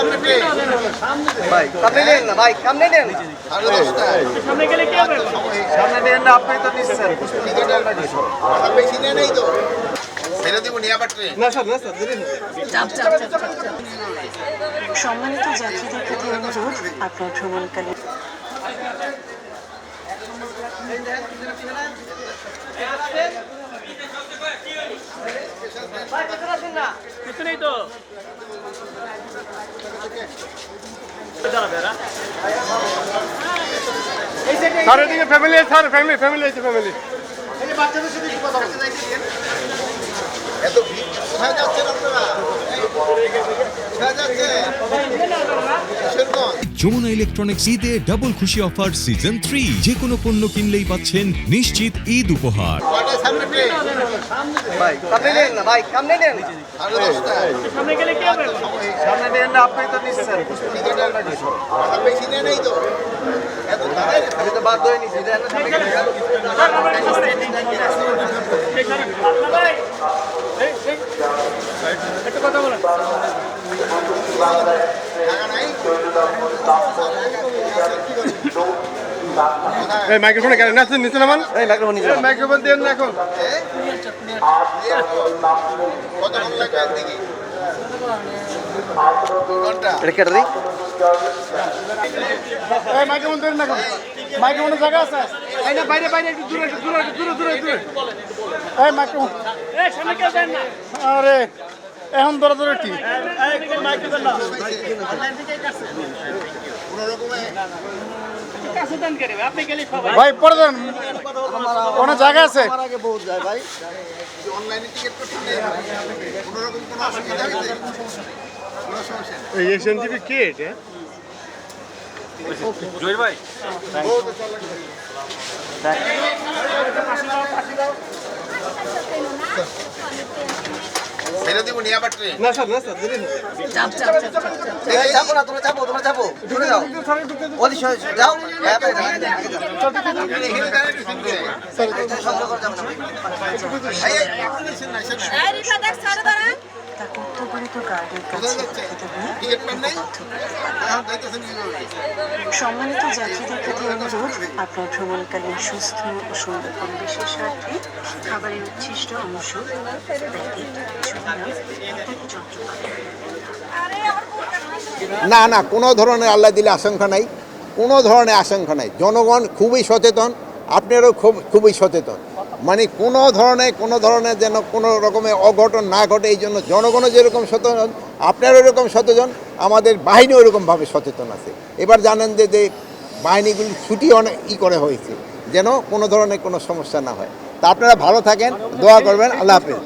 সামনে ট্রেন ভাই সামনে নেন না ভাই সামনে নেন না। সাড়ে দশটায় সামনে গেলে কি হবে? সামনে নেন না আপনি তো নিচ্ছেন। বেশি নেই নেই তো। সম্মানিত যাত্রীদের প্রতি অনুরোধ আপনার ভ্রমণকালে। পিছনেই তো। স্যার এদিকে ফ্যামিলি স্যার ফ্যামিলি ফ্যামিলি আছে ফ্যামিলি এত ভিড় কোথায় যাচ্ছেন আপনারা? কোথায় যাচ্ছেন? কিশোরগঞ্জ। যমুনা ইলেকট্রনিক্স ঈদে ডাবল খুশি অফার সিজন থ্রি যে কোনো পণ্য কিনলেই পাচ্ছেন নিশ্চিত ঈদ উপহার। কয়টায় সামনে ট্রেন ভাই সামনে নেন না ভাই সামনে নেন না সাড়ে দশটায়। সামনে গেলে কি হবে সামনে নেন না আপনি তো নিচ্ছেন। কথা বেশি নেই নেই তো। এত দাঁড়ায় আমি তো বাধ্য নিচ্ছি দেন না সামনে গেলে। ভাই এই, এই। একটু কথা বলেন। টাকা নাই এই মাইক্রোফোনে কেন নাচছেন নিচে নামান। এই মাইক্রোফোন দিয়ে মাইক্রোফোন দেন না এখন। কত লাগবে দিকে এটা কেটে দিই? এই মাইক্রোফোন দেন না এখন। মাইক্রোফোনের জায়গা আছে? এই না বাইরে বাইরে একটু দূরে একটু দূরে একটু দূরে দূরে দূরে। এই মাইক্রোফোন এই সামনে কেউ দেন না আরে এখন কি ভাই পরে দেন। কোনো জায়গা আছে? এই এশিয়ান টিভি কে এটা? ছেড়ে দিব নিয়ে আবার ট্রেন না স্যার না স্যার দিলেন এই চাপো না তোমরা চাপো তোমরা চাপো দূরে যাও ওদি সরে যাও হ্যাঁ গার্ডের কাছে কীভাবে? সম্মানিত যাত্রীদের প্রতি অনুরোধ আপনার ভ্রমণকালীন সুস্থ ও সুন্দর পরিবেশের স্বার্থে খাবারের উচ্ছিষ্ট অংশ না না কোনো ধরনের আল্লাহ দিলে আশঙ্কা নাই। কোনো ধরনের আশঙ্কা নাই। জনগণ খুবই সচেতন আপনারও খুব খুবই সচেতন। মানে কোনো ধরনের কোনো ধরনের যেন কোনো রকমের অঘটন না ঘটে, এই জন্য জনগণও যেরকম সচেতন, আপনারও এরকম সচেতন, আমাদের বাহিনী ওরকমভাবে সচেতন আছে। এবার জানেন যে যে বাহিনীগুলি ছুটি অনেক ই করে হয়েছে, যেন কোনো ধরনের কোনো সমস্যা না হয়। তা আপনারা ভালো থাকেন, দোয়া করবেন, আল্লাহ হাফেজ।